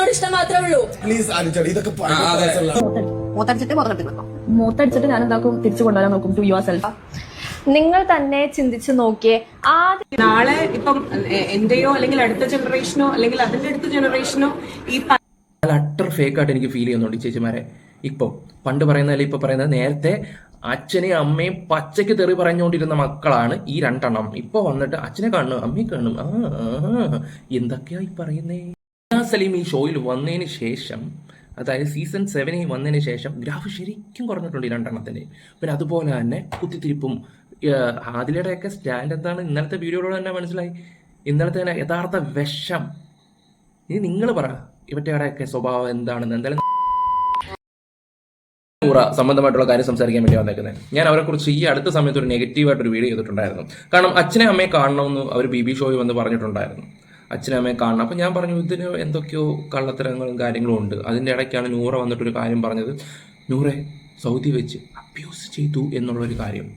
അച്ഛനോട് ഇഷ്ടം മാത്രമേ ഉള്ളൂ പ്ലീസ് ഇതൊക്കെ. മൂത്തടിച്ചിട്ട് ഞാൻ എന്താക്കും തിരിച്ചു കൊണ്ടുവരാൻ നോക്കും ടു യുവർ സെൽഫ് നിങ്ങൾ തന്നെ ചിന്തിച്ചു നോക്കിയേ ആദ്യം നാളെ ഇപ്പം എന്റെയോ അല്ലെങ്കിൽ അടുത്ത ജനറേഷനോ അല്ലെങ്കിൽ അതിന്റെ അടുത്ത ജനറേഷനോ ഈ അട്ടർ ഫേക്ക് ആയിട്ട് എനിക്ക് ഫീൽ ചെയ്യുന്നുണ്ട് ഈ ചേച്ചിമാരെ. ഇപ്പം പണ്ട് പറയുന്ന അല്ലെങ്കിൽ ഇപ്പൊ പറയുന്നത് നേരത്തെ അച്ഛനെയും അമ്മയും പച്ചയ്ക്ക് തെറി പറഞ്ഞുകൊണ്ടിരുന്ന മക്കളാണ് ഈ രണ്ടെണ്ണം. ഇപ്പൊ വന്നിട്ട് അച്ഛനെ കാണും അമ്മയെ കാണും ആ ആ, എന്തൊക്കെയാ ഈ പറയുന്നേ? സലീം ഈ ഷോയിൽ വന്നതിന് ശേഷം അതായത് സീസൺ സെവനിൽ വന്നതിന് ശേഷം ഗ്രാഫ് ശരിക്കും കുറഞ്ഞിട്ടുണ്ട് ഈ രണ്ടെണ്ണത്തിന്റെ പിന്നെ അതുപോലെ തന്നെ കുത്തിത്തിരിപ്പും ആദിലയുടെയൊക്കെ സ്റ്റാൻഡ് എന്താണ് ഇന്നലത്തെ വീഡിയോയിലൂടെ തന്നെ മനസ്സിലായി. ഇന്നലത്തെ തന്നെ യഥാർത്ഥ വിഷം. ഇനി നിങ്ങൾ പറ ഇവറ്റയുടെയൊക്കെ സ്വഭാവം എന്താണെന്ന്. എന്തായാലും സംബന്ധമായിട്ടുള്ള കാര്യം സംസാരിക്കാൻ വേണ്ടി വന്നേക്കുന്നത് ഞാൻ അവരെ കുറിച്ച് ഈ അടുത്ത സമയത്ത് ഒരു നെഗറ്റീവായിട്ട് ഒരു വീഡിയോ ചെയ്തിട്ടുണ്ടായിരുന്നു. കാരണം അച്ഛനെ അമ്മയെ കാണണമെന്ന് അവർ ബി ബി ഷോയിൽ വന്ന് പറഞ്ഞിട്ടുണ്ടായിരുന്നു. അച്ഛനെ അമ്മയെ കാണണം. അപ്പം ഞാൻ പറഞ്ഞു ഇതിന് എന്തൊക്കെയോ കള്ളത്തരങ്ങളും കാര്യങ്ങളും ഉണ്ട്. അതിന്റെ ഇടയ്ക്കാണ് നൂറ വന്നിട്ടൊരു കാര്യം പറഞ്ഞത്. നൂറെ സൗദി വെച്ച് അബ്യൂസ് ചെയ്തു എന്നുള്ളൊരു കാര്യം.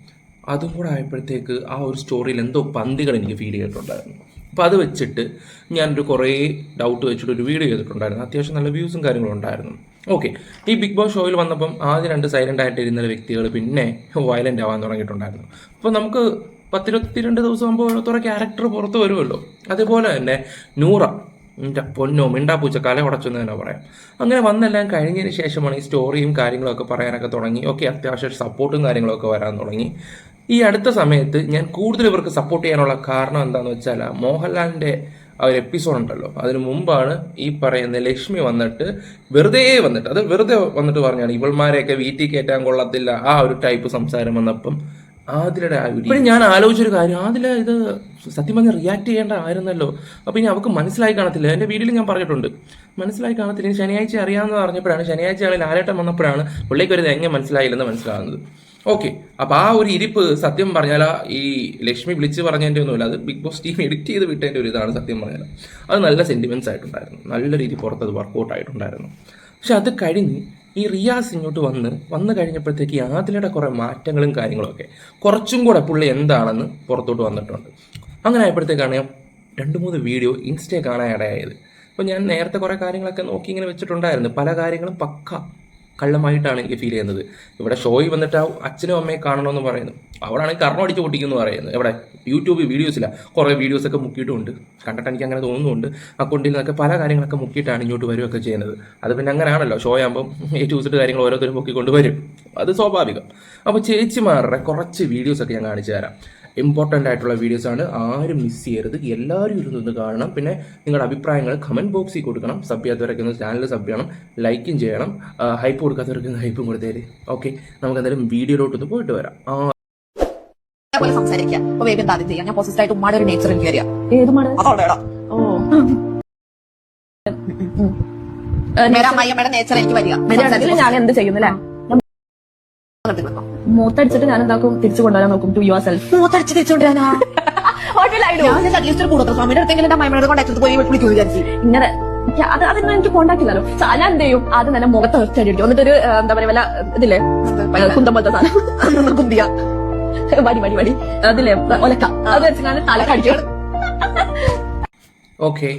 അതും കൂടെ ആയപ്പോഴത്തേക്ക് ആ ഒരു സ്റ്റോറിയിൽ എന്തോ പന്തികൾ എനിക്ക് ഫീൽ ചെയ്തിട്ടുണ്ടായിരുന്നു. അപ്പോൾ അത് വെച്ചിട്ട് ഞാനൊരു കുറേ ഡൗട്ട് വെച്ചിട്ട് ഒരു വീഡിയോ ചെയ്തിട്ടുണ്ടായിരുന്നു. അത്യാവശ്യം നല്ല വ്യൂസും കാര്യങ്ങളും ഉണ്ടായിരുന്നു. ഓക്കെ ഈ ബിഗ് ബോസ് ഷോയിൽ വന്നപ്പം ആദ്യം രണ്ട് സൈലന്റ് ആയിട്ട് ഇരുന്ന വ്യക്തികൾ പിന്നെ വയലന്റ് ആവാൻ തുടങ്ങിയിട്ടുണ്ടായിരുന്നു. അപ്പോൾ നമുക്ക് പത്തിരുപത്തിരണ്ട് ദിവസം ആകുമ്പോൾ ഓരോരുത്തരുടെ ക്യാരക്ടർ പുറത്ത് വരുമല്ലോ. അതേപോലെ തന്നെ നൂറ എന്റെ പൊന്നോ മിണ്ടാപ്പൂച്ച കല ഉടച്ചെന്ന് തന്നെ പറയാം. അങ്ങനെ വന്നെല്ലാം കഴിഞ്ഞതിന് ശേഷമാണ് ഈ സ്റ്റോറിയും കാര്യങ്ങളൊക്കെ പറയാനൊക്കെ തുടങ്ങി. ഓക്കെ അത്യാവശ്യം സപ്പോർട്ടും കാര്യങ്ങളൊക്കെ വരാൻ തുടങ്ങി. ഈ അടുത്ത സമയത്ത് ഞാൻ കൂടുതൽ ഇവർക്ക് സപ്പോർട്ട് ചെയ്യാനുള്ള കാരണം എന്താണെന്ന് വെച്ചാൽ മോഹൻലാലിന്റെ ആ ഒരു എപ്പിസോഡ് ഉണ്ടല്ലോ. അതിന് മുമ്പാണ് ഈ പറയുന്ന ലക്ഷ്മി വന്നിട്ട് വെറുതെ വന്നിട്ട് അത് വെറുതെ വന്നിട്ട് പറഞ്ഞാണ് ഇവൾമാരെയൊക്കെ വീട്ടിൽ കയറ്റാൻ കൊള്ളത്തില്ല ആ ഒരു ടൈപ്പ് സംസാരം വന്നപ്പം ആദിലയുടെ ഇപ്പൊ ഞാൻ ആലോചിച്ചൊരു കാര്യം. ആദില ഇത് സത്യം പറഞ്ഞാൽ റിയാക്ട് ചെയ്യേണ്ട ആയിരുന്നല്ലോ. അപ്പോൾ ഇനി അവൾക്ക് മനസ്സിലായി കാണത്തില്ല. എന്റെ വീട്ടിൽ ഞാൻ പറഞ്ഞിട്ടുണ്ട്. മനസ്സിലായി കാണത്തില്ല. ഇനി ശനിയാഴ്ച അറിയാമെന്ന് പറഞ്ഞപ്പോഴാണ് ശനിയാഴ്ച ആളിൽ ആലേട്ടം വന്നപ്പോഴാണ് പുള്ളിക്ക് ഒരു എങ്ങനെ മനസ്സിലായില്ലെന്ന് മനസ്സിലാകുന്നത് ഓക്കെ. അപ്പൊ ആ ഒരു ഇരിപ്പ് സത്യം പറഞ്ഞാൽ ഈ ലക്ഷ്മി വിളിച്ച് പറഞ്ഞതിന്റെ ഒന്നുമില്ല അത് ബിഗ് ബോസ് ടീം എഡിറ്റ് ചെയ്ത് വിട്ടതിന്റെ ഒരു ഇതാണ് സത്യം പറഞ്ഞാൽ അത് നല്ല സെന്റിമെന്റ്സ് ആയിട്ടുണ്ടായിരുന്നു. നല്ല രീതി പുറത്ത് അത് വർക്കൗട്ട് ആയിട്ടുണ്ടായിരുന്നു. പക്ഷെ അത് കഴിഞ്ഞ് ഈ റിയാസ് ഇങ്ങോട്ട് വന്ന് വന്നു കഴിഞ്ഞപ്പോഴത്തേക്ക് ആദിലയുടെ കുറേ മാറ്റങ്ങളും കാര്യങ്ങളൊക്കെ കുറച്ചും കൂടെ പുള്ളി എന്താണെന്ന് പുറത്തോട്ട് വന്നിട്ടുണ്ട്. അങ്ങനെ ആയപ്പോഴത്തേക്കാണ് ഞാൻ രണ്ട് മൂന്ന് വീഡിയോ ഇൻസ്റ്റേ കാണാൻ ഇടയായത് അപ്പോൾ ഞാൻ നേരത്തെ കുറേ കാര്യങ്ങളൊക്കെ നോക്കി ഇങ്ങനെ വെച്ചിട്ടുണ്ടായിരുന്നു. പല കാര്യങ്ങളും പക്ക കള്ളമായിട്ടാണ് എനിക്ക് ഫീൽ ചെയ്യുന്നത്. ഇവിടെ ഷോയിൽ വന്നിട്ട് ആ അച്ഛനും അമ്മയെ കാണണമെന്ന് പറയുന്നു. അവിടെയാണെങ്കിൽ കർണം അടിച്ച് പൊട്ടിക്കുന്നു പറയുന്നത്. ഇവിടെ യൂട്യൂബ് വീഡിയോസിലാണ് കുറേ വീഡിയോസൊക്കെ മുക്കിയിട്ടുമുണ്ട് കണ്ടിട്ട് എനിക്ക് അങ്ങനെ തോന്നുന്നുണ്ട്. അക്കൗണ്ടിൽ നിന്നൊക്കെ പല കാര്യങ്ങളൊക്കെ മുക്കിയിട്ടാണ് ഇങ്ങോട്ട് വരികയൊക്കെ ചെയ്യുന്നത്. അത് പിന്നെ അങ്ങനെയാണല്ലോ. ഷോ ആകുമ്പം ഏറ്റവും വെച്ചിട്ട് കാര്യങ്ങൾ ഓരോരുത്തരും മുക്കിക്കൊണ്ട് വരും. അത് സ്വാഭാവികം. അപ്പോൾ ചേച്ചിമാരുടെ കുറച്ച് വീഡിയോസൊക്കെ ഞാൻ കാണിച്ചു തരാം. ഇമ്പോർട്ടന്റ് ആയിട്ടുള്ള വീഡിയോസ് ആണ്. ആരും മിസ് ചെയ്യരുത്. എല്ലാവരും ഇരുന്ന് കാണണം. പിന്നെ നിങ്ങളുടെ അഭിപ്രായങ്ങൾ കമന്റ് ബോക്സിൽ കൊടുക്കണം. സബ് ചെയ്യാത്തവരൊക്കെ ഒന്ന് ചാനൽ സബ് ചെയ്യണം. ലൈക്കും ചെയ്യണം. ഹൈപ്പ് കൊടുക്കാത്തവർക്ക് ഹൈപ്പും കൊടുത്തേര് ഓക്കെ നമുക്ക് എന്തായാലും വീഡിയോയിലോട്ടൊന്ന് പോയിട്ട് വരാം. ആ. സംസാരിക്കാം സംസാരിക്കുക. അപ്പൊ വേഗം എന്താ ചെയ്യാം ഞാൻ പോസിറ്റീവ് ആയിട്ട് ഉമ്മാടെ ഒരു നേച്ചർ എനിക്ക് ഏത് മട അതോടെ ഓ. നേരെ അമ്മയമ്മയുടെ നേച്ചർ എനിക്ക് വരിക. ഞാൻ എന്ത് ചെയ്യുന്നില്ലേ? വെക്കും മൂത്തടിച്ചിട്ട് ഞാൻ എന്താക്കും തിരിച്ചു കൊണ്ടുവരാൻ നോക്കും ടു യുവർ സെൽഫ് മൂത്തടിച്ച് തിരിച്ചുകൊണ്ടിരാനാ ഞാൻ അറ്റ്ലീസ്റ്റ് ഒരു അമ്മയുടെ പോയി വിചാരിച്ചു. ഇങ്ങനെ. അത് അതിന് എനിക്ക് കോണ്ടാക്ട് ഇല്ലല്ലോ. സോ ഞാൻ എന്ത് ചെയ്യും ആദ്യം തന്നെ മുഖത്ത് ഒറ്റ അടിക്കും എന്നിട്ട് ഒരു എന്താ പറയാ വല്ല ഇതില്ലേ? കുന്തം പോലത്തെ സാധനം. കുന്തിയ. വടി വടി വടി. അതില്ലേ ഒലക്ക. അത് വെച്ചിട്ടാണ് തല കടിക്കണം ഓക്കെ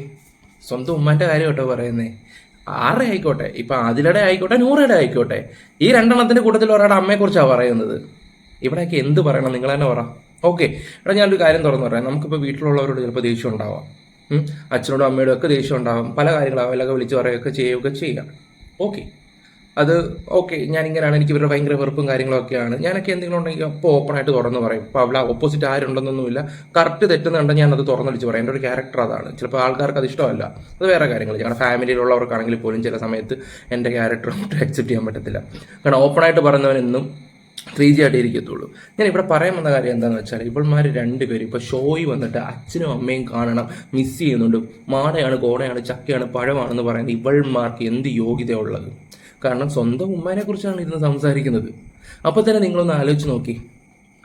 സ്വന്തം ഉമ്മാന്റെ കാര്യം കേട്ടോ പറയുന്നേ. ആരുടെ ആയിക്കോട്ടെ. ഇപ്പൊ അതിലടെ ആയിക്കോട്ടെ നൂറയുടെ ആയിക്കോട്ടെ. ഈ രണ്ടെണ്ണത്തിന്റെ കൂട്ടത്തിൽ ഒരാളുടെ അമ്മയെ കുറിച്ചാണ് പറയുന്നത്. ഇവിടെയൊക്കെ എന്ത് പറയണം? നിങ്ങൾ തന്നെ പറ. ഓക്കെ. ഇവിടെ ഞാനൊരു കാര്യം തുറന്നു പറയാം. നമുക്കിപ്പോൾ വീട്ടിലുള്ളവരോട് ചിലപ്പോൾ ദേഷ്യം ഉണ്ടാവാം. അച്ഛനോടും അമ്മയോടും ഒക്കെ ദേഷ്യം ഉണ്ടാവാം. പല കാര്യങ്ങളും അവരൊക്കെ വിളിച്ച് പറയുകയൊക്കെ ചെയ്യുകയൊക്കെ ചെയ്യാം. ഓക്കെ. അത് ഓക്കെ ഞാൻ ഇങ്ങനെയാണ് എനിക്ക് ഇവരുടെ ഭയങ്കര വെറുപ്പും കാര്യങ്ങളൊക്കെയാണ്. ഞാനൊക്കെ എന്തെങ്കിലും ഉണ്ടെങ്കിൽ അപ്പോൾ ഓപ്പണായിട്ട് തുറന്ന് പറയും. അപ്പോൾ അവിടെ ഓപ്പോസിറ്റ് ആരുണ്ടെന്നൊന്നുമില്ല. കറക്റ്റ് തെറ്റുന്നുണ്ടെങ്കിൽ ഞാനത് തുറന്നടിച്ച് പറയും. എന്റെ ഒരു ക്യാരക്ടർ അതാണ്. ചിലപ്പോൾ ആൾക്കാർക്ക് അത് ഇഷ്ടമല്ല. അത് വേറെ കാര്യങ്ങൾ ഞങ്ങളുടെ ഫാമിലിയിലുള്ളവർക്കാണെങ്കിൽ പോലും ചില സമയത്ത് എന്റെ ക്യാരക്ടർ അക്സെപ്റ്റ് ചെയ്യാൻ പറ്റത്തില്ല. കാരണം ഓപ്പൺ ആയിട്ട് പറയുന്നവനെന്നും ത്രീ ജി ആയിട്ട് ഇരിക്കത്തുള്ളൂ. ഞാൻ ഇവിടെ പറയാൻ വന്ന കാര്യം എന്താണെന്ന് വെച്ചാൽ ഇവൾമാർ രണ്ടുപേരും ഇപ്പോൾ ഷോയി വന്നിട്ട് അച്ഛനും അമ്മയും കാണണം മിസ് ചെയ്യുന്നുണ്ട്. മാടയാണ് കോടയാണ് ചക്കയാണ് പഴമാണെന്ന് പറയുന്നത് ഇവൾമാർക്ക് എന്ത് യോഗ്യതയുള്ളത് കാരണം സ്വന്തം ഉമ്മാനെ കുറിച്ചാണ് ഇരുന്ന് സംസാരിക്കുന്നത്. അപ്പോൾ തന്നെ നിങ്ങളൊന്ന് ആലോചിച്ച് നോക്കി.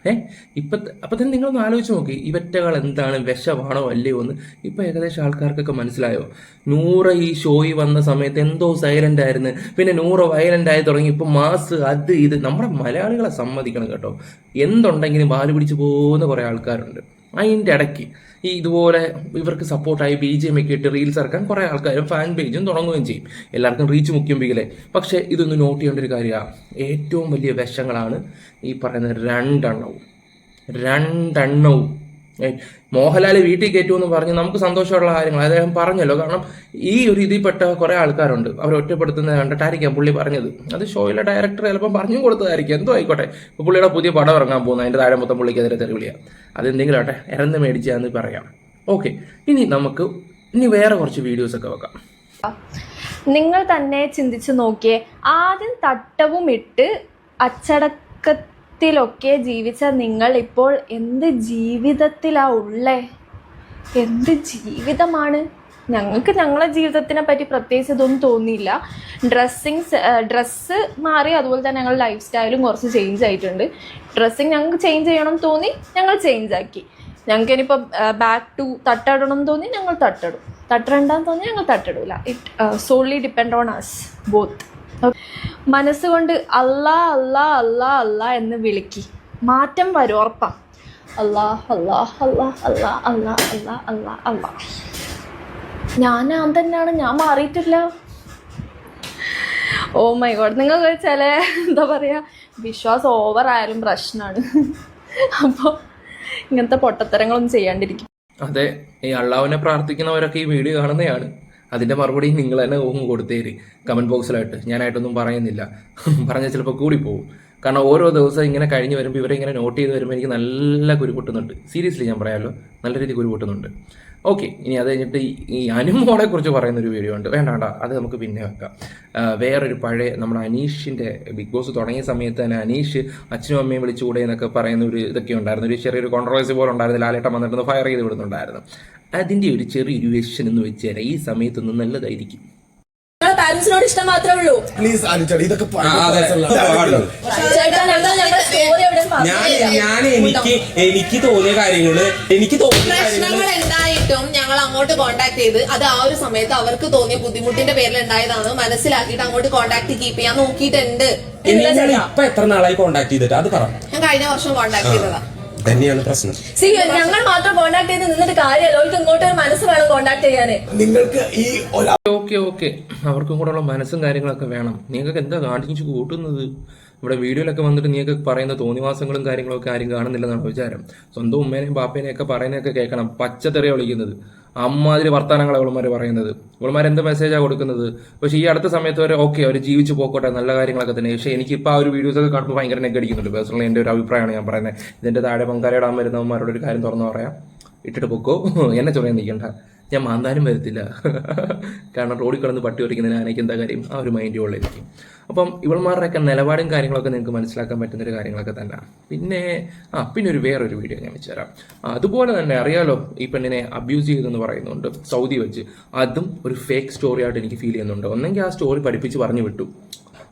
ഏ? ഇപ്പം അപ്പം തന്നെ നിങ്ങളൊന്ന് ആലോചിച്ച് നോക്കി. ഇവറ്റകൾ എന്താണ്? വിഷമാണോ അല്ലയോ എന്ന് ഇപ്പം ഏകദേശം ആൾക്കാർക്കൊക്കെ മനസ്സിലായോ? നൂറ് ഈ ഷോയി വന്ന സമയത്ത് എന്തോ സൈലന്റ് ആയിരുന്നു. പിന്നെ നൂറ് വയലന്റ് ആയി തുടങ്ങി. ഇപ്പം മാസ് അത് ഇത്. നമ്മുടെ മലയാളികളെ സമ്മതിക്കണം കേട്ടോ. എന്തുണ്ടെങ്കിലും വാൽ പോകുന്ന കുറേ ആൾക്കാരുണ്ട്. അതിന്റെ ഇടയ്ക്ക് ഈ ഇതുപോലെ ഇവർക്ക് സപ്പോർട്ടായി ബി ജെ എം ഒക്കെ ഇട്ട് റീൽസ് ഇറക്കാൻ കുറേ ആൾക്കാരും ഫാൻ പേജും തുടങ്ങുകയും ചെയ്യും. എല്ലാവർക്കും റീച്ച് മുഖ്യമ്പിക്കലെ പക്ഷേ ഇതൊന്ന് നോട്ട് ചെയ്യേണ്ട ഒരു കാര്യമാണ് ഏറ്റവും വലിയ വിഷങ്ങളാണ് ഈ പറയുന്ന രണ്ടെണ്ണവും. രണ്ടെണ്ണവും. മോഹൻലാൽ വീട്ടിൽ കയറ്റുമെന്ന് പറഞ്ഞ് നമുക്ക് സന്തോഷമുള്ള കാര്യങ്ങൾ അദ്ദേഹം പറഞ്ഞല്ലോ. കാരണം ഈ ഒരു ഇതിൽപ്പെട്ട കുറേ ആൾക്കാരുണ്ട്. അവർ ഒറ്റപ്പെടുത്തുന്നത് കണ്ടിട്ടായിരിക്കാം പുള്ളി പറഞ്ഞത്. അത് ഷോയിലെ ഡയറക്ടർ ചിലപ്പോൾ പറഞ്ഞു കൊടുത്തതായിരിക്കും. എന്തോ ആയിക്കോട്ടെ. ഇപ്പോൾ പുള്ളിയുടെ പുതിയ പടം ഇറങ്ങാൻ പോകുന്നത് അതിന്റെ താഴെ മൊത്തം പുള്ളിക്കെതിരെ തെരുവിളിയാണ് അതെന്തെങ്കിലും ആട്ടെ ഇറന്ന് മേടിച്ചാന്ന് പറയാം. ഓക്കെ. ഇനി നമുക്ക് ഇനി വേറെ കുറച്ച് വീഡിയോസ് ഒക്കെ വെക്കാം. നിങ്ങൾ തന്നെ ചിന്തിച്ചു നോക്കിയേ. ആദ്യം തട്ടവും ഇട്ട് അച്ചടക്കത്തിലൊക്കെ ജീവിച്ച നിങ്ങൾ ഇപ്പോൾ എന്ത് ജീവിതത്തിലാ ഉള്ളേ? എന്ത് ജീവിതമാണ്? ഞങ്ങൾക്ക് ഞങ്ങളെ ജീവിതത്തിനെ പറ്റി പ്രത്യേകിച്ച് ഇതൊന്നും തോന്നിയില്ല. ഡ്രസ്സിങ് ഡ്രസ്സ് മാറി അതുപോലെ തന്നെ ഞങ്ങളുടെ ലൈഫ് സ്റ്റൈലും കുറച്ച് ചേഞ്ച് ആയിട്ടുണ്ട്. ഡ്രസ്സിങ് ഞങ്ങൾക്ക് ചേഞ്ച് ചെയ്യണം തോന്നി ഞങ്ങൾ ചേഞ്ച് ആക്കി. ഞങ്ങൾക്ക് ഇനിയിപ്പോൾ ബാക്ക് ടു തട്ടടണം എന്ന് തോന്നി ഞങ്ങൾ തട്ടിടും. തട്ടിടണ്ടെന്ന് തോന്നി ഞങ്ങൾ തട്ടിടൂല. It's only depend on us both മനസ്സുകൊണ്ട് അല്ലാ അല്ലാ അല്ലാ അല്ലാ എന്ന് വിളിക്കി. മാറ്റം വരും ഉറപ്പാ. അല്ലാ അല്ലാ അല്ലാ അല്ലാ അല്ലാ അല്ലാ അല്ലാ അല്ലാ. ഞാൻ ഞാൻ തന്നെയാണ്. ഞാൻ മാറിയിട്ടില്ല. Oh my God. നിങ്ങൾ ചില എന്താ പറയുക വിശ്വാസം ഓവർ ആയാലും പ്രശ്നമാണ് അപ്പോൾ ഇങ്ങനത്തെ പൊട്ടത്തരങ്ങളൊന്നും ചെയ്യാണ്ടിരിക്കും. അതെ ഈ അള്ളാവിനെ പ്രാർത്ഥിക്കുന്നവരൊക്കെ ഈ വീഡിയോ കാണുന്നതാണ്. അതിന്റെ മറുപടി നിങ്ങൾ തന്നെ ഊഹം കൊടുത്തേര്. കമന്റ് ബോക്സിലായിട്ട്. ഞാനായിട്ടൊന്നും പറയുന്നില്ല. പറഞ്ഞാൽ ചിലപ്പോൾ കൂടിപ്പോവും. കാരണം ഓരോ ദിവസം ഇങ്ങനെ കഴിഞ്ഞ് വരുമ്പോൾ ഇവരെ ഇങ്ങനെ നോട്ട് ചെയ്ത് വരുമ്പോൾ എനിക്ക് നല്ല കുരുപൊട്ടുന്നുണ്ട് സീരിയസ്ലി ഞാൻ പറയാമല്ലോ നല്ല രീതിയിൽ കുരുപൊട്ടുന്നുണ്ട് ഓക്കെ ഇനി അത് കഴിഞ്ഞിട്ട് ഈ- അനുമോളെ കുറിച്ച് പറയുന്ന ഒരു വീഡിയോ ഉണ്ട്. വേണ്ട വേണ്ട അത് നമുക്ക് പിന്നെ വെക്കാം. വേറൊരു പഴയ നമ്മുടെ അനീഷിന്റെ ബിഗ് ബോസ് തുടങ്ങിയ സമയത്ത് തന്നെ അനീഷ് അച്ഛനും അമ്മയും വിളിച്ചുകൂടെ എന്നൊക്കെ പറയുന്ന ഒരു ഇതൊക്കെ ഉണ്ടായിരുന്നു. ഒരു ചെറിയൊരു കോൺട്രവേഴ്സി പോലെ ഉണ്ടായിരുന്നു. ലാലേട്ടം വന്നിട്ട് ഫയർ ചെയ്ത് വിടുന്നുണ്ടായിരുന്നു. അതിന്റെ ഒരു ചെറിയ വെഷൻ എന്ന് വെച്ചാൽ ഈ സമയത്തൊന്നും നല്ലതായിരിക്കും. പാരന്റ്സിനോട് ഇഷ്ടം മാത്രമേ ഉള്ളൂ. പ്ലീസ് അനുചേട്ടാ ഇതൊക്കെ ആ, അതെ, പാടുള്ളൂ. ചേട്ടാ ഞങ്ങൾ ഞങ്ങളുടെ സ്റ്റോറി എവിടെ ഞാൻ ഞാൻ എനിക്ക് എനിക്ക് തോന്നിയ കാര്യങ്ങൾ എനിക്ക് തോന്നിയ കാര്യങ്ങൾ പ്രശ്നങ്ങൾ ഉണ്ടായിട്ടും ഞങ്ങൾ അങ്ങോട്ട് കോണ്ടാക്ട് ചെയ്ത് അത് ആ ഒരു സമയത്ത് അവർക്ക് തോന്നിയ ബുദ്ധിമുട്ടിന്റെ പേരിൽ ഉണ്ടായതാണ് മനസ്സിലാക്കിയിട്ട് അങ്ങോട്ട് കോണ്ടാക്ട് കീപ്പ് ചെയ്യാൻ നോക്കിയിട്ടുണ്ട്. നിങ്ങൾ ഇപ്പൊ എത്ര നാളായി കോണ്ടാക്ട് ചെയ്തിട്ട്? അത് പറ. ഞാൻ കഴിഞ്ഞ വർഷം കോണ്ടാക്ട് ചെയ്തതാ. തന്നെയാണ് പ്രശ്നം. സി ഞങ്ങൾ മാത്രം കോണ്ടാക്ട് ചെയ്ത് നിന്നിട്ട് കാര്യമല്ല. അവർക്ക് ഇങ്ങോട്ട് ഒരു മനസ്സ് വേണം കോണ്ടാക്ട് ചെയ്യാന്. നിങ്ങൾക്ക് ഈ ഓക്കെ ഓക്കെ അവർക്കും കൂടെ ഉള്ള മനസ്സും കാര്യങ്ങളൊക്കെ വേണം. നിങ്ങൾക്ക് എന്താ കാണിച്ചു കൂട്ടുന്നത്? ഇവിടെ വീഡിയോയിലൊക്കെ വന്നിട്ട് നീയൊക്കെ പറയുന്ന തോന്നിവാസങ്ങളും കാര്യങ്ങളൊക്കെ ആരും കാണുന്നില്ലെന്നാണ് വിചാരം സ്വന്തം ഉമ്മേനെയും ബാപ്പേനെയും ഒക്കെ പറയുന്നതൊക്കെ കേൾക്കണം. പച്ചത്തെറിയ വിളിക്കുന്നത്. അമ്മാതിരി വർത്താനങ്ങളെ ഇവളുമാർ പറയുന്നത്. ഇവളുമാർ എന്ത് മെസ്സേജാണ് കൊടുക്കുന്നത്? പക്ഷേ ഈ അടുത്ത സമയത്ത് വരെ ഓക്കെ അവർ ജീവിച്ചു പോക്കോട്ടെ നല്ല കാര്യങ്ങളൊക്കെ തന്നെ. പക്ഷേ എനിക്കിപ്പോൾ ആ ഒരു വീഡിയോസ് ഒക്കെ കാണുമ്പോൾ ഭയങ്കര നെഗ് അടിക്കുന്നുണ്ട്. പേഴ്സണലി എന്റെ ഒരു അഭിപ്രായമാണ് ഞാൻ പറയുന്നത് ഇതിന്റെ താഴെ പങ്കാളിയിടാൻ വരുന്നവന്മാരോട് ഒരു കാര്യം തുറന്നു പറയാം. ഇട്ടിട്ട് പൊക്കോ. എന്നെ ചൊറിയാൻ നിൽക്കണ്ട. ഞാൻ മാന്താനും വരത്തില്ല. കാരണം റോഡിൽ കിടന്ന് പട്ടി ഒരിക്കുന്നതിന് ആനയ്ക്ക് എന്താ കാര്യം? ആ ഒരു മൈൻഡ് ഉള്ളിരിക്കും അപ്പം ഇവൾമാരുടെയൊക്കെ നിലപാടും കാര്യങ്ങളൊക്കെ നിങ്ങൾക്ക് മനസ്സിലാക്കാൻ പറ്റുന്ന ഒരു കാര്യങ്ങളൊക്കെ തന്നെ പിന്നെ ആ പിന്നെ ഒരു വേറൊരു വീഡിയോ ഞാൻ വെച്ചുതരാം അതുപോലെ തന്നെ അറിയാലോ ഈ പെണ്ണിനെ അബ്യൂസ് ചെയ്തെന്ന് പറയുന്നുണ്ട് സൗദി വെച്ച്. അതും ഒരു ഫേക്ക് സ്റ്റോറി ആയിട്ട് എനിക്ക് ഫീൽ ചെയ്യുന്നുണ്ട്. ഒന്നെങ്കിൽ ആ സ്റ്റോറി പഠിപ്പിച്ച് പറഞ്ഞു വിട്ടു.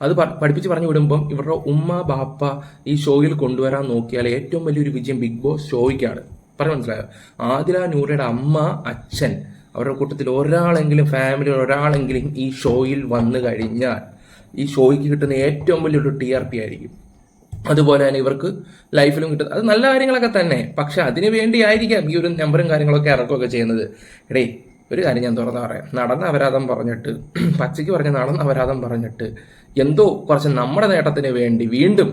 അത് പഠിപ്പിച്ച് പറഞ്ഞു വിടുമ്പം ഇവരുടെ ഉമ്മ ബാപ്പ ഈ ഷോയിൽ കൊണ്ടുവരാൻ നോക്കിയാൽ ഏറ്റവും വലിയൊരു വിജയം ബിഗ് ബോസ് ഷോയ്ക്കാണ്. പറഞ്ഞു മനസ്സിലായോ? ആദില നൂറയുടെ അമ്മ അച്ഛൻ അവരുടെ കൂട്ടത്തിൽ ഒരാളെങ്കിലും ഫാമിലി ഒരാളെങ്കിലും ഈ ഷോയിൽ വന്നു കഴിഞ്ഞാൽ ഈ ഷോയ്ക്ക് കിട്ടുന്ന ഏറ്റവും വലിയൊരു ടി ആർ പി ആയിരിക്കും. അതുപോലെ തന്നെ ഇവർക്ക് ലൈഫിലും കിട്ടുന്നത് അത് നല്ല കാര്യങ്ങളൊക്കെ തന്നെ. പക്ഷെ അതിനു വേണ്ടി ആയിരിക്കാം ഈ ഒരു നമ്പറും കാര്യങ്ങളൊക്കെ ഇറക്കുകയൊക്കെ ചെയ്യുന്നത്. എടേ ഒരു കാര്യം ഞാൻ തുറന്നു പറയാം. നടന്ന അപരാധം പറഞ്ഞിട്ട് പച്ചയ്ക്ക് പറഞ്ഞ നടന്ന അപരാധം പറഞ്ഞിട്ട് എന്തോ കുറച്ച് നമ്മുടെ നേട്ടത്തിന് വേണ്ടി വീണ്ടും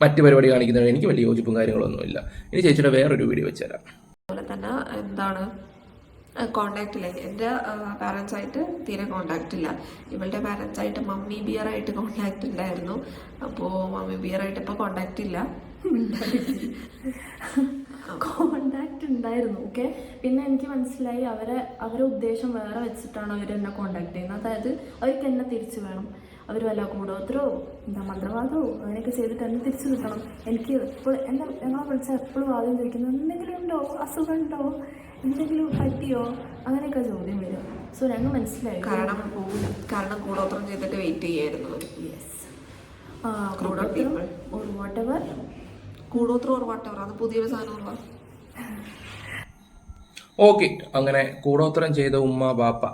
മറ്റു പരിപാടി കാണിക്കുന്നതിന് എനിക്ക് വലിയ യോജിപ്പും കാര്യങ്ങളൊന്നുമില്ല. ഇനി ചേച്ചിയുടെ വേറൊരു വീഡിയോ വെച്ചുതരാം അതുപോലെ തന്നെ എന്താണ് കോണ്ടാക്ട് ഇല്ല. എന്റെ പാരൻസായിട്ട് തീരെ കോണ്ടാക്റ്റ് ഇല്ല. ഇവളുടെ പാരൻസായിട്ട് മമ്മി ബിയർ ആയിട്ട് കോണ്ടാക്ട് ഉണ്ടായിരുന്നു അപ്പോൾ മമ്മി ബിയർ ആയിട്ട് ഇപ്പോൾ കോണ്ടാക്ട് ഇല്ല. കോണ്ടാക്ട് ഉണ്ടായിരുന്നു ഓക്കെ പിന്നെ എനിക്ക് മനസ്സിലായി അവരെ അവരെ ഉദ്ദേശം വേറെ വെച്ചിട്ടാണ് അവർ എന്നെ കോണ്ടാക്ട് ചെയ്യുന്നത്. അതായത് അവർക്ക് എന്നെ തിരിച്ചു വേണം. അവർ വല്ല കൂടോത്രോ എന്താ മന്ത്രവാദമോ അങ്ങനെയൊക്കെ ചെയ്തിട്ട് എന്നെ തിരിച്ചു കിട്ടണം. എനിക്ക് എപ്പോഴും എന്നെ ഞങ്ങളെ വിളിച്ചാൽ എപ്പോഴും ആദ്യം ചോദിക്കുന്നത് എന്തെങ്കിലും ഉണ്ടോ? അസുഖം ഉണ്ടോ? എന്തെങ്കിലും പറ്റിയോ? അങ്ങനെയൊക്കെ ചോദ്യം വരും. സോ ഞങ്ങൾ മനസ്സിലായി. കാരണം പോകില്ല കാരണം കൂടോത്രം ചെയ്തിട്ട് വെയിറ്റ് ചെയ്യായിരുന്നു യെസ് കൂടോത്രം കൂടോത്രം ഓർ വാട്ടവർ അത് പുതിയൊരു സാധനമുള്ള ഓക്കെ അങ്ങനെ കൂടോത്രം ചെയ്ത ഉമ്മ ബാപ്പ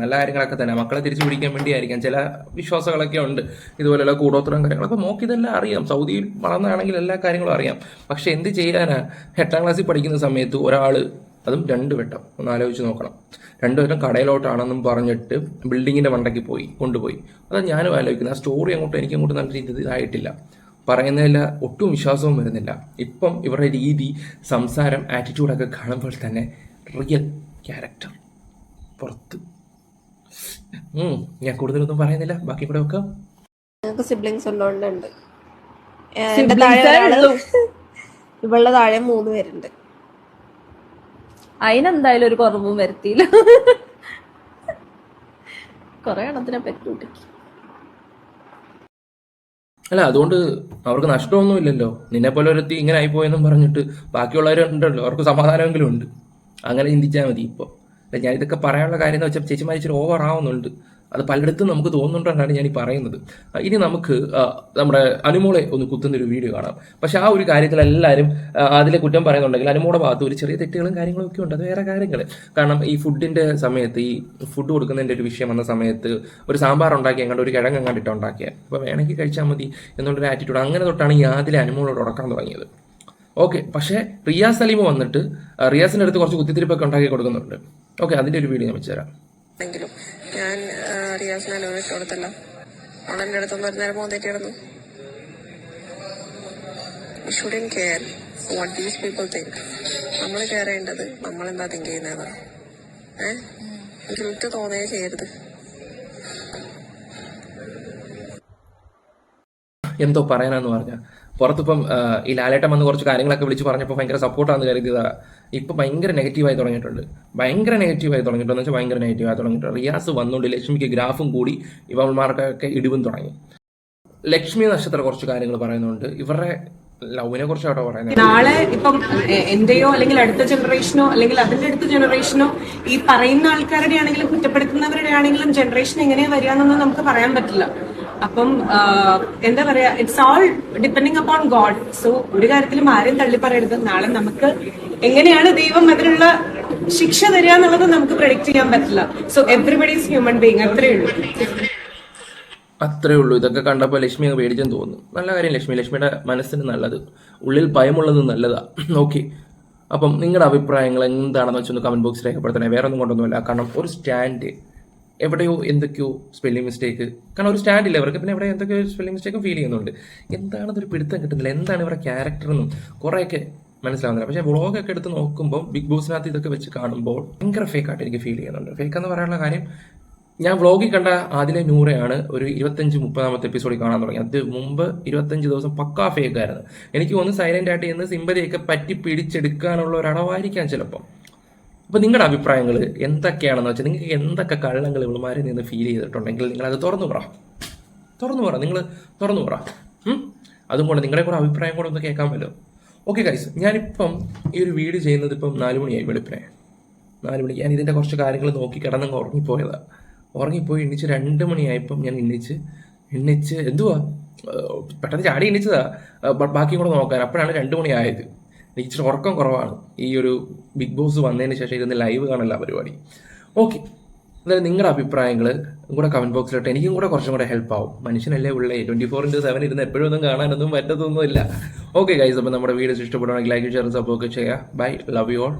നല്ല കാര്യങ്ങളൊക്കെ തന്നെ. മക്കളെ തിരിച്ചു പിടിക്കാൻ വേണ്ടിയായിരിക്കാം. ചില വിശ്വാസങ്ങളൊക്കെ ഉണ്ട്. ഇതുപോലെയുള്ള കൂടോത്രം കാര്യങ്ങൾ കാര്യങ്ങളൊക്കെ നോക്കിയതെല്ലാം അറിയാം. സൗദിയിൽ വളർന്നാണെങ്കിൽ എല്ലാ കാര്യങ്ങളും അറിയാം. പക്ഷെ എന്ത് ചെയ്യാനാ? എട്ടാം ക്ലാസ്സിൽ പഠിക്കുന്ന സമയത്ത് ഒരാൾ അതും രണ്ട് വട്ടം. ഒന്ന് ആലോചിച്ച് നോക്കണം. രണ്ടുപേരും കടയിലോട്ടാണെന്നും പറഞ്ഞിട്ട് ബിൽഡിങ്ങിന്റെ മണ്ടയ്ക്ക് പോയി കൊണ്ടുപോയി. അതാണ് ഞാനും ആലോചിക്കുന്നത്. ആ സ്റ്റോറി അങ്ങോട്ട് എനിക്ക് അങ്ങോട്ട് നല്ല രീതിയിൽ ഇതായിട്ടില്ല. പറയുന്നതിൽ ഒട്ടും വിശ്വാസവും വരുന്നില്ല. ഇപ്പം ഇവരുടെ രീതി സംസാരം ആറ്റിറ്റ്യൂഡൊക്കെ കാണുമ്പോൾ തന്നെ റിയൽ ക്യാരക്ടർ പുറത്ത്. ഞാൻ കൂടുതലൊന്നും പറയുന്നില്ല. ബാക്കി കൂടെ വെക്കാം. ഞങ്ങൾക്ക് സിബ്ലിങ്സ് ഉള്ളതുകൊണ്ടുണ്ട് ഇവളുടെ താഴെ മൂന്ന് പേരുണ്ട്. അതിനെന്തായാലും ഒരു കുറവും വരുത്തിയില്ല. കൊറേ എണ്ണത്തിനെ പറ്റൂട്ടി അല്ല അതുകൊണ്ട് അവർക്ക് നഷ്ടമൊന്നും ഇല്ലല്ലോ. നിന്നെ പോലെ ഒരുത്തി ഇങ്ങനെ ആയിപ്പോയെന്നും പറഞ്ഞിട്ട് ബാക്കിയുള്ളവരുണ്ടല്ലോ അവർക്ക് സമാധാനമെങ്കിലും ഉണ്ട്. അങ്ങനെ ചിന്തിച്ചാൽ മതി ഇപ്പോൾ ഞാൻ ഇതൊക്കെ പറയാനുള്ള കാര്യം എന്ന് വെച്ചാൽ ചേച്ചിമാർ ഇച്ചിരി ഓവർ ആവുന്നുണ്ട്. അത് പലയിടത്തും നമുക്ക് തോന്നുന്നുണ്ടെന്നാണ് ഞാൻ ഈ പറയുന്നത് ഇനി നമുക്ക് നമ്മുടെ അനുമോളെ ഒന്ന് കുത്തുന്ന ഒരു വീഡിയോ കാണാം. പക്ഷെ ആ ഒരു കാര്യത്തിൽ എല്ലാവരും അതിലെ കുറ്റം പറയുന്നുണ്ടെങ്കിൽ അനുമോടെ ഭാഗത്ത് ഒരു ചെറിയ തെറ്റുകളും കാര്യങ്ങളും ഒക്കെ ഉണ്ട്. അത് വേറെ കാര്യങ്ങൾ. കാരണം ഈ ഫുഡിന്റെ സമയത്ത് ഈ ഫുഡ് കൊടുക്കുന്നതിന്റെ ഒരു വിഷയം വന്ന സമയത്ത് ഒരു സാമ്പാർ ഉണ്ടാക്കി എങ്ങാണ്ട് ഒരു കിഴങ്ങ് കണ്ടിട്ട് ഉണ്ടാക്കിയ അപ്പോൾ വേണമെങ്കിൽ കഴിച്ചാൽ മതി എന്നുള്ളൊരു ആറ്റിറ്റ്യൂഡ് അങ്ങനെ തൊട്ടാണ് ഈ ആദ്യം അനുമോളോട് ഉടക്കാൻ തുടങ്ങിയത്. ഓക്കെ പക്ഷേ റിയാസ് സലീം വന്നിട്ട് റിയാസിന്റെ അടുത്ത് കുറച്ച് കുത്തിത്തിരിപ്പൊക്കെ ഉണ്ടാക്കി കൊടുക്കുന്നുണ്ട്. ഓക്കെ അതിന്റെ ഒരു വീഡിയോ ഞാൻ വെച്ചുതരാം ഞാൻ റിയാസിനെ കൊടുത്തല്ലോ കൊടുത്തല്ല. എന്റെ അടുത്തൊന്നും ഒരു നേരം shouldn't care what these people think നമ്മൾ കെയർ ചെയ്യേണ്ടത് നമ്മൾ എന്താ തിങ്ക് ചെയ്യുന്നത് ഏ ഗിൽറ്റ് തോന്നേ ചെയ്യരുത്. എന്തോ പറയാനാന്ന് പറഞ്ഞാൽ പുറത്തിപ്പം ഈ ലാലേട്ടൻ വന്ന് കുറച്ച് കാര്യങ്ങളൊക്കെ വിളിച്ച് പറഞ്ഞപ്പോൾ ഭയങ്കര സപ്പോർട്ടാണെന്ന് കരുതിയതാ. ഇപ്പം ഭയങ്കര നെഗറ്റീവായി തുടങ്ങിയിട്ടുണ്ട്. ഭയങ്കര നെഗറ്റീവായി തുടങ്ങിയിട്ടുണ്ട് എന്ന് വെച്ചാൽ ഭയങ്കര നെഗറ്റീവായി തുടങ്ങിയിട്ടുണ്ട്. റിയാസ് വന്നുകൊണ്ട് ലക്ഷ്മിക്ക് ഗ്രാഫും കൂടി ഇവന്മാർക്കൊക്കെ ഇടിവും തുടങ്ങി. ലക്ഷ്മി നക്ഷത്രം കുറച്ച് കാര്യങ്ങൾ പറയുന്നുണ്ട്. ഇവരുടെ ലവിനെ കുറിച്ചാട്ടോ പറയുന്നത്? നാളെ ഇപ്പം എന്റെയോ അല്ലെങ്കിൽ അടുത്ത ജനറേഷനോ അല്ലെങ്കിൽ അതിന്റെ അടുത്ത ജനറേഷനോ ഈ പറയുന്ന ആൾക്കാരുടെ ആണെങ്കിലും കുറ്റപ്പെടുത്തുന്നവരുടെ ആണെങ്കിലും ജനറേഷൻ എങ്ങനെയാ വരികയെന്നൊന്നും നമുക്ക് പറയാൻ പറ്റില്ല. അപ്പം എന്താ പറയാ it's all depending upon God so ഒരു കാര്യത്തിലും ആരെയും തള്ളി പറയരുത്. നാളെ നമുക്ക് എങ്ങനെയാണ് ദൈവം അതിനുള്ള ശിക്ഷ തരിക എന്നുള്ളത് നമുക്ക് പ്രൊഡിക്ട് ചെയ്യാൻ പറ്റില്ല. So everybody is human being അത്രേ ഉള്ളൂ. അത്രേ ഉള്ളൂ. ഇതൊക്കെ കണ്ടപ്പോൾ ലക്ഷ്മി അങ്ങ് പേടിച്ചെന്ന് തോന്നുന്നു. നല്ല കാര്യം ലക്ഷ്മി. ലക്ഷ്മിയുടെ മനസ്സിന് നല്ലത്. ഉള്ളിൽ ഭയമുള്ളത് നല്ലതാ. ഓക്കെ അപ്പം നിങ്ങളുടെ അഭിപ്രായങ്ങൾ എന്താണെന്ന് വെച്ചൊന്ന് കമന്റ് ബോക്സിൽ രേഖപ്പെടുത്തണേ. വേറെ ഒന്നും കൊണ്ടൊന്നുമില്ല. കാരണം ഒരു സ്റ്റാൻഡ് എവിടെയോ എന്തൊക്കെയോ സ്പെല്ലിംഗ് മിസ്റ്റേക്ക് കാരണം ഒരു സ്റ്റാൻഡ് ഇല്ല. ഇവർക്ക് പിന്നെ എവിടെ എന്തൊക്കെയോ സ്പെല്ലിംഗ് മിസ്റ്റേക്കും ഫീൽ ചെയ്യുന്നുണ്ട്. എന്താണെന്നൊരു പിടുത്തം കിട്ടുന്നില്ല. എന്താണ് ഇവരുടെ ക്യാരക്ടറെന്നും കുറേയൊക്കെ മനസ്സിലാവുന്നില്ല. പക്ഷേ വ്ളോഗൊക്കെ എടുത്ത് നോക്കുമ്പോൾ ബിഗ് ബോസിനകത്ത് ഇതൊക്കെ വെച്ച് കാണുമ്പോൾ ഭയങ്കര ഫേക്കായിട്ട് എനിക്ക് ഫീൽ ചെയ്യുന്നുണ്ട്. ഫേക്ക് എന്ന് പറയാനുള്ള കാര്യം ഞാൻ വ്ളോഗിൽ കണ്ട ആദിലെ നൂറയാണ് ഒരു ഇരുപത്തഞ്ച് മുപ്പതാമത്തെ എപ്പിസോഡിൽ കാണാൻ തുടങ്ങി. അത് മുമ്പ് ഇരുപത്തഞ്ച് ദിവസം പക്കാ ഫേക്കായിരുന്നു എനിക്ക് ഒന്ന് സൈലന്റ് ആയിട്ട് ഇന്ന് സിമ്പതിയൊക്കെ പറ്റി പിടിച്ചെടുക്കാനുള്ള ഒരു അടവായിരിക്കാം ചിലപ്പോൾ അപ്പൊ നിങ്ങളുടെ അഭിപ്രായങ്ങൾ എന്തൊക്കെയാണെന്ന് വെച്ചാൽ നിങ്ങൾക്ക് എന്തൊക്കെ കള്ളങ്ങൾ ഇവളുമാരിൽ നിന്ന് ഫീൽ ചെയ്തിട്ടുണ്ടെങ്കിൽ നിങ്ങൾ അത് തുറന്നു പറ. തുറന്നു പറ നിങ്ങൾ തുറന്നു പറ. അതും കൊണ്ട് നിങ്ങളുടെ കൂടെ അഭിപ്രായം കൂടെ ഒന്ന് കേൾക്കാമല്ലോ ഓക്കെ ഗൈസ് ഞാനിപ്പം ഈ ഒരു വീഡിയോ ചെയ്യുന്നത് ഇപ്പം നാല് മണിയായി വെളുപ്പിനെ. നാല് മണി ഞാൻ ഇതിന്റെ കുറച്ച് കാര്യങ്ങൾ നോക്കി കിടന്നങ്ങ് ഉറങ്ങിപ്പോയതാണ് ഉറങ്ങിപ്പോയി എണ്ണിച്ച് രണ്ട് മണിയായപ്പം ഞാൻ എണ്ണിച്ച് എണ്ണിച്ച് എന്തുവാ? പെട്ടെന്ന് ചാടി എണ്ണിച്ചതാ. ബാക്കിയും കൂടെ നോക്കാൻ. അപ്പോഴാണ് രണ്ട് മണിയായത്. എനിക്ക് ഇച്ചിരി ഉറക്കം കുറവാണ്. ഈ ഒരു ബിഗ് ബോസ് വന്നതിന് ശേഷം ഇരുന്ന് ലൈവ് കാണല്ല പരിപാടി. ഓക്കെ എന്തായാലും നിങ്ങളുടെ അഭിപ്രായങ്ങൾ കൂടെ കമന്റ് ബോക്സിലിട്ട് എനിക്കും കൂടെ കുറച്ചും കൂടെ ഹെൽപ്പ് ആവും. മനുഷ്യനല്ലേ ഉള്ളേ? ട്വന്റി ഫോർ ഇന്റു സെവൻ ഇരുന്ന് എപ്പോഴും ഒന്നും കാണാനൊന്നും പറ്റത്തൊന്നുമില്ല. ഓക്കെ ഗൈസ് അപ്പോൾ നമ്മുടെ വീഡിയോസ് ഇഷ്ടപ്പെടുവാണെങ്കിൽ ലൈക്ക് ഷെയർ സപ്പോർട്ട് ചെയ്യുക. Bye love you all